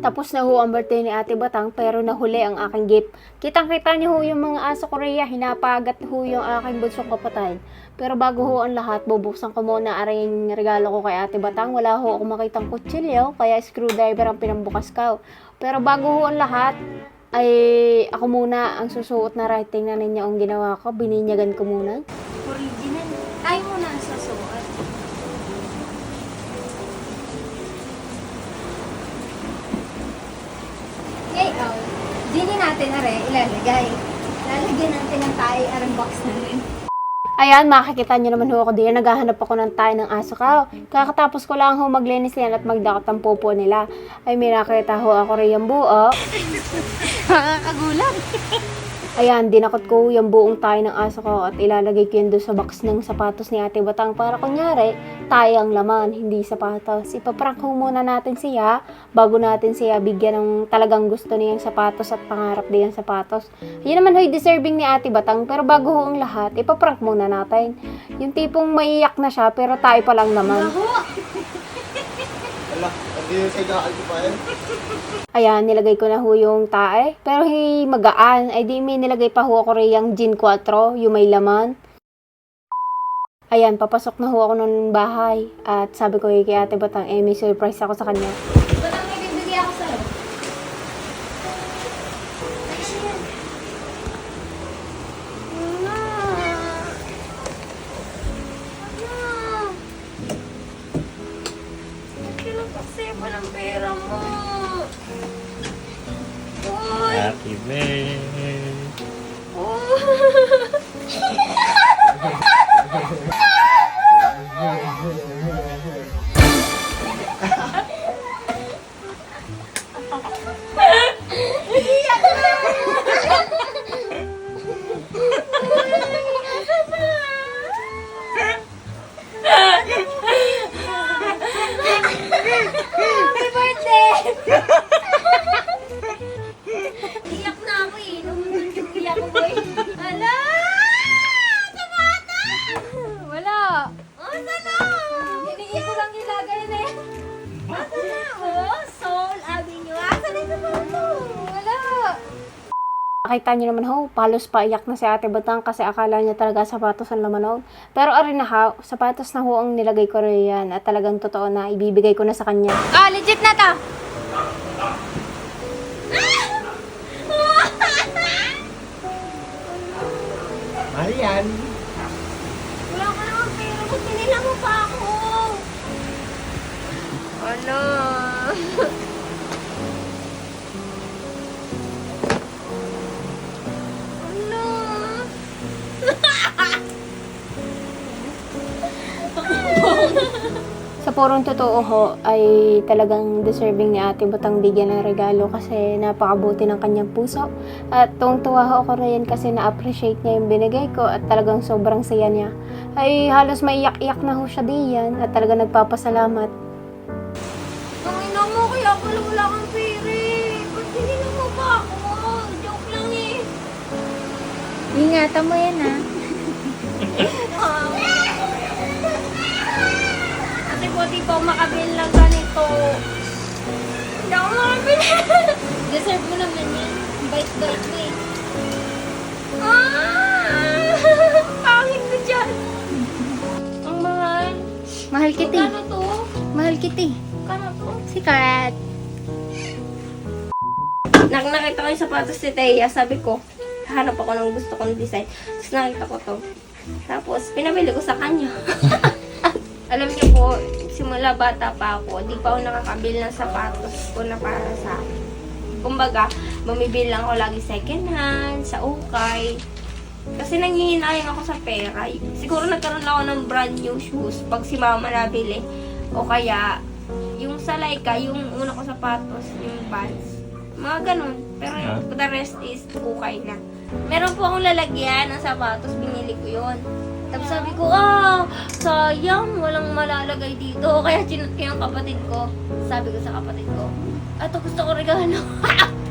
Tapos na ho ang birthday ni Ate Batang pero nahuli ang aking gift. Kitang-kita niyo ho yung mga aso Korea, hinapagat ho yung aking bunsong kapatid. Pero bago ho ang lahat, bubuksan ko muna aring regalo ko kay Ate Batang. Wala ho ako makitang kutsilyo, kaya screwdriver ang pinambukas ko. Pero bago ho ang lahat, ay ako muna ang susuot na writing na ninyo ang ginawa ko. Bininyagan ko muna. Original. Tayo muna ang sasuot. Ngayon, dini natin na rin ilalagay. Lalagyan natin ng tayo arang box na rin. Ayan, makikita nyo naman ho ako diyan. Naghahanap ako ng tayo ng aso ka. Kakatapos ko lang ho maglinis yan at magdakot ang popo nila. Ay, may nakita ho ako rin yung buo. Nakakagulat. Ayan, dinakot ko yung buong tayo ng aso ko at ilalagay ko yun doon sa box ng sapatos ni Ate Batang para kunyari, tayo ang laman, hindi sapatos. Ipaprank ho muna natin siya bago natin siya bigyan ng talagang gusto niyang sapatos at pangarap niyang sapatos. Yun naman ho'y deserving ni Ate Batang pero bago ho ang lahat, ipaprank muna natin. Yung tipong maiyak na siya pero tayo pa lang naman. Wala, Ayan, nilagay ko na ho yung tae. Pero hi magaan. Ay di may nilagay pa ho ako rin yung gin 4, yung may laman. Ayan, papasok na ho ako ng bahay. At sabi ko kay ate Batang, eh may surprise ako sa kanya. Ba't ang ibibigay ako sa'yo? Kasi walang pera mo? Uy! Happy birthday. Happy Nakita niyo naman ho, palos pa iyak na si ate Batang kasi akala niya talaga sapatos ang laman. Pero arin na ha, sapatos na ho ang nilagay ko rin yan at talagang totoo na ibibigay ko na sa kanya. Ah, legit na to. Mahal yan. Wala ka naman pera. Ba't tinila mo pa ako? Ano? Ano? Sa purong totoo ho, ay talagang deserving ni ate Batang bigyan ng regalo kasi napakabuti ng kanyang puso. At tuwang-tuwa ho ako rin kasi na-appreciate niya yung binigay ko at talagang sobrang saya niya. Ay halos maiyak-iyak na ho siya diyan at talagang nagpapasalamat. Ang ina mo, kaya pala wala kang pera eh. Ba't tinila mo pa ako? Joke lang eh. Ingatan mo yan ha. Ah. Ako makabili lang ganito. Hindi ako makabili. Deserve mo naman yan. Bait-bait mo eh. Ah! Pangit na dyan. Ang mahal. Mahal kita. Kano to? Mahal kita. Kano to? Sikat. Nak nakita ko yung sapatos ni Teya, sabi ko, hanap ako ng gusto kong design. Tapos nakita ko to. Tapos, pinabili ko sa kanya. Alam niyo po, simula bata pa ako, di pa ako nakakabili ng sapatos ko na para sa akin. Kumbaga, bumibili lang ako lagi second hand, sa ukay. Kasi nangihinayang ako sa pera. Siguro nagkaroon lang ako ng brand new shoes pag si mama nabili. O kaya, yung sa Laika, yung una ko sapatos, yung pants. Mga ganun. Pero Ah. the rest is ukay na. Meron po akong lalagyan ng sapatos, binili ko yun. Tapos sabi ko, ah, sayang, walang malalagay dito. Kaya chinut ko yung kapatid ko. Sabi ko sa kapatid ko, ato gusto ko regalo.